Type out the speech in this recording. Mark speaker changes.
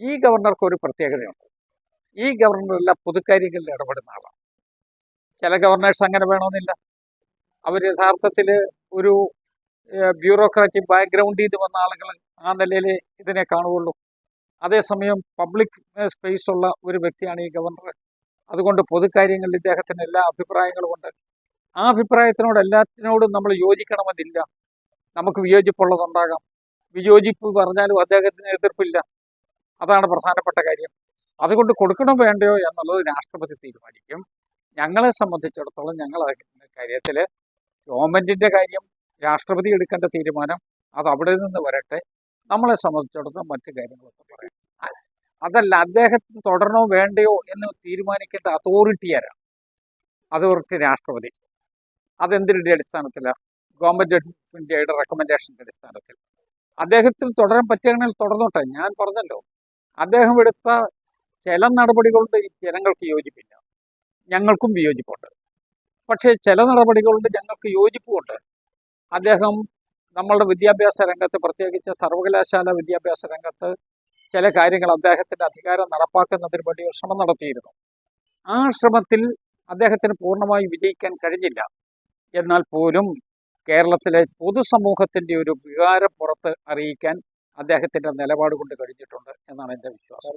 Speaker 1: ഈ ഗവർണർക്ക് ഒരു പ്രത്യേകതയുണ്ട്. ഈ ഗവർണറെല്ലാം പൊതുക്കാര്യങ്ങളിൽ ഇടപെടുന്ന ആളാണ്. ചില ഗവർണേഴ്സ് അങ്ങനെ വേണമെന്നില്ല. അവർ യഥാർത്ഥത്തിൽ ഒരു ബ്യൂറോക്രാറ്റിക് ബാക്ക്ഗ്രൗണ്ടിൽ നിന്ന് വന്ന ആളുകൾ ആ നിലയിൽ ഇതിനെ കാണുകയുള്ളൂ. അതേസമയം പബ്ലിക് സ്പേസ് ഉള്ള ഒരു വ്യക്തിയാണ് ഈ ഗവർണർ. അതുകൊണ്ട് പൊതുക്കാര്യങ്ങളിൽ ഇദ്ദേഹത്തിന് എല്ലാ അഭിപ്രായങ്ങളും ഉണ്ട്. ആ അഭിപ്രായത്തിനോട് എല്ലാത്തിനോടും നമ്മൾ യോജിക്കണമെന്നില്ല. നമുക്ക് വിയോജിപ്പുള്ളതുണ്ടാകാം. വിയോജിപ്പ് പറഞ്ഞാലും അദ്ദേഹത്തിന് എതിർപ്പില്ല. അതാണ് പ്രധാനപ്പെട്ട കാര്യം. അതുകൊണ്ട് കൊടുക്കണോ വേണ്ടയോ എന്നുള്ളത് രാഷ്ട്രപതി തീരുമാനിക്കും. ഞങ്ങളെ സംബന്ധിച്ചിടത്തോളം ഞങ്ങൾ കാര്യത്തിൽ ഗവൺമെന്റിന്റെ കാര്യം രാഷ്ട്രപതി എടുക്കേണ്ട തീരുമാനം അത് അവിടെ നിന്ന് വരട്ടെ. നമ്മളെ സംബന്ധിച്ചിടത്തോളം മറ്റു കാര്യങ്ങളൊക്കെ പറയാം. അതല്ല അദ്ദേഹത്തിന് തുടരണോ വേണ്ടയോ എന്ന് തീരുമാനിക്കേണ്ട അതോറിറ്റി ആരാണ് അതോറിറ്റി രാഷ്ട്രപതി. അതെന്തിന്റെ അടിസ്ഥാനത്തിലാണ് ഇന്ത്യയുടെ റെക്കമെൻഡേഷന്റെ അടിസ്ഥാനത്തിൽ. അദ്ദേഹത്തിന് തുടരാൻ പറ്റുകയാണെങ്കിൽ തുടർന്നോട്ടെ? ഞാൻ പറഞ്ഞല്ലോ. അദ്ദേഹം എടുത്ത ചില നടപടികളുടെ ജനങ്ങൾക്ക് യോജിപ്പില്ല. ഞങ്ങൾക്കും വിയോജിപ്പുണ്ട്. പക്ഷേ ചില നടപടികളുണ്ട് ഞങ്ങൾക്ക് യോജിപ്പുമുണ്ട്. അദ്ദേഹം നമ്മളുടെ വിദ്യാഭ്യാസ രംഗത്ത് പ്രത്യേകിച്ച് സർവകലാശാല വിദ്യാഭ്യാസ രംഗത്ത് ചില കാര്യങ്ങൾ അദ്ദേഹത്തിന്റെ അധികാരം നടപ്പാക്കുന്നതിന് വേണ്ടി ഒരു ശ്രമം നടത്തിയിരുന്നു. ആ ശ്രമത്തിൽ അദ്ദേഹത്തിന് പൂർണമായി വിജയിക്കാൻ കഴിഞ്ഞില്ല. എന്നാൽ പോലും കേരളത്തിലെ പൊതുസമൂഹത്തിന്റെ ഒരു വികാരം പുറത്ത് അറിയിക്കാൻ അദ്ദേഹത്തിന്റെ നിലപാട് കൊണ്ട് കഴിഞ്ഞിട്ടുണ്ട് എന്നാണ് എന്റെ വിശ്വാസം.